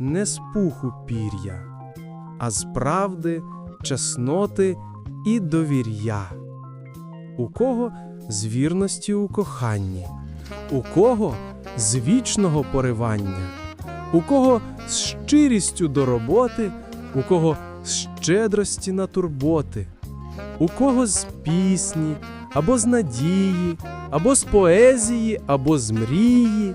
не з пуху пір'я, а з правди, чесноти і довір'я. У кого з вірності у коханні, у кого з вічного поривання, у кого з щирістю до роботи, у кого з щедрості на турботи, у кого з пісні, або з надії, або з поезії, або з мрії.